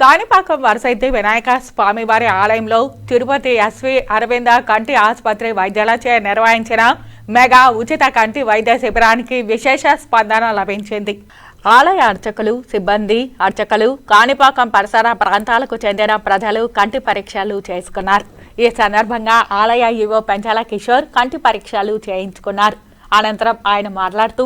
కాణిపాకం వరసైతే వినాయక స్వామివారి ఆలయంలో తిరుపతి ఎస్వి అరవింద కంటి ఆసుపత్రి వైద్యులచే నిర్వహించిన మెగా ఉచిత కంటి వైద్య శిబిరానికి విశేష స్పందన లభించింది. ఆలయ అర్చకులు సిబ్బంది అర్చకులు కాణిపాకం పరిసర ప్రాంతాలకు చెందిన ప్రజలు కంటి పరీక్షలు చేసుకున్నారు. ఈ సందర్భంగా ఆలయ ఈవో పెంచాల కిషోర్ కంటి పరీక్షలు చేయించుకున్నారు. అనంతరం ఆయన మాట్లాడుతూ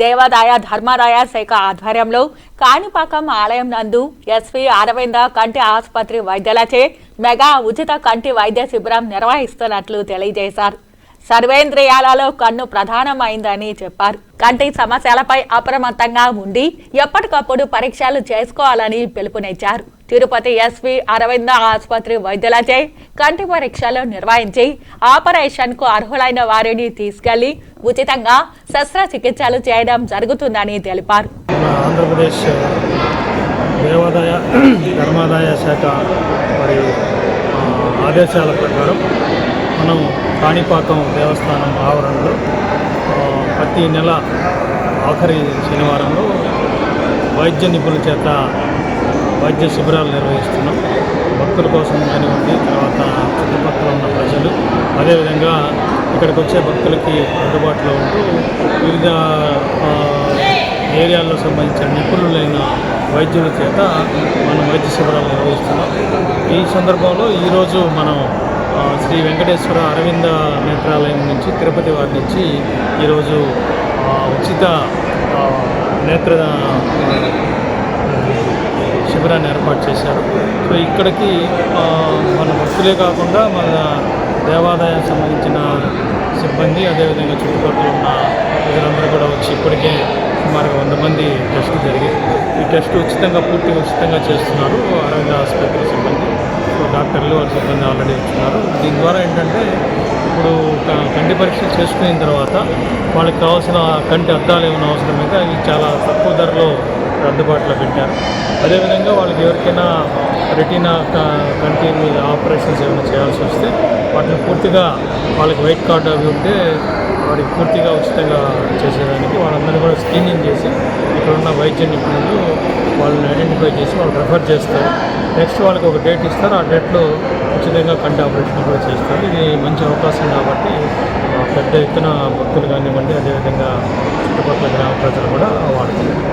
దేవాదాయ ధర్మాదాయ శాఖ ఆధ్వర్యంలో కాణిపాకం ఆలయం నందు ఎస్వి అరవింద కంటి ఆసుపత్రి వైద్యులచే మెగా ఉచిత కంటి వైద్య శిబిరం నిర్వహిస్తున్నట్లు తెలియజేశారు. సర్వేంద్రియాలలో కన్ను ప్రధానమైందని చెప్పారు. కంటి సమస్యలపై అప్రమత్తంగా ఉండి ఎప్పటికప్పుడు పరీక్షలు చేసుకోవాలని పిలుపునిచ్చారు. తిరుపతి ఎస్వి అరవింద ఆసుపత్రి వైద్యులచే కంటి పరీక్షలు నిర్వహించి ఆపరేషన్కు అర్హులైన వారిని తీసుకెళ్ళి ఉచితంగా శస్త్రచికిత్సలు చేయడం జరుగుతుందని తెలిపారు. ఆంధ్రప్రదేశ్ దేవాదాయ ధర్మాదాయ శాఖ మరి ఆదేశాల ప్రకారం మనం కాణిపాకం దేవస్థానం ఆవరణలో ప్రతి నెల ఆఖరి శనివారంలో వైద్య నిపుణుల చేత వైద్య శిబిరాలు నిర్వహిస్తున్నాం. భక్తుల కోసం కానివ్వండి తర్వాత చుట్టుపక్కల ఉన్న ప్రజలు. అదేవిధంగా ఇక్కడికి వచ్చే భక్తులకి అందుబాటులో ఉంటూ వివిధ ఏరియాల్లో సంబంధించిన నిపుణులైన వైద్యుల చేత మనం వైద్య శిబిరాలు నిర్వహిస్తున్నాం. ఈ సందర్భంలో ఈరోజు మనం శ్రీ వెంకటేశ్వర అరవింద నేత్రాలయం నుంచి తిరుపతి వారి నుంచి ఈరోజు ఉచిత నేత్ర శిబిరాన్ని ఏర్పాటు చేశారు. సో ఇక్కడికి మన భక్తులే కాకుండా మన దేవాదాయానికి సంబంధించిన సిబ్బంది అదేవిధంగా చుట్టుపక్కల ఉన్న ప్రజలందరూ కూడా వచ్చి ఇప్పటికే సుమారుగా వంద మంది టెస్టులు జరిగాయి. ఈ టెస్ట్ ఉచితంగా పూర్తిగా ఉచితంగా చేస్తున్నారు అరవింద ఆసుపత్రి సిబ్బంది. సో డాక్టర్లు వారి సిబ్బంది ఆల్రెడీ ఇస్తున్నారు దీని ద్వారా ఏంటంటే ఇప్పుడు కంటి పరీక్ష చేసుకున్న తర్వాత వాళ్ళకి కావాల్సిన కంటి అద్దాలు ఏమైనా అవసరమైతే అవి చాలా తక్కువ ధరలో అందుబాటులో పెట్టారు. అదేవిధంగా వాళ్ళకి ఎవరికైనా రెటీనా క- కంటి మీద ఆపరేషన్స్ ఏమైనా చేయాల్సి వస్తే వాటిని పూర్తిగా వాళ్ళకి వైట్ కార్డ్ అవి ఉంటే వారికి పూర్తిగా ఉచితంగా చేసేదానికి వాళ్ళందరినీ కూడా స్క్రీనింగ్ చేసి ఇక్కడ ఉన్న వైద్య నిపుణులు వాళ్ళని ఐడెంటిఫై చేసి వాళ్ళు రెఫర్ చేస్తారు. నెక్స్ట్ వాళ్ళకి ఒక డేట్ ఇస్తారు. ఆ డేట్లో ఉచితంగా కంటి ఆపరేషన్ కూడా చేస్తారు. ఇది మంచి అవకాశం కాబట్టి పెద్ద ఎత్తున భక్తులు కానివ్వండి అదేవిధంగా చుట్టుపక్కల గ్రామ ప్రజలు కూడా వాడుతున్నారు.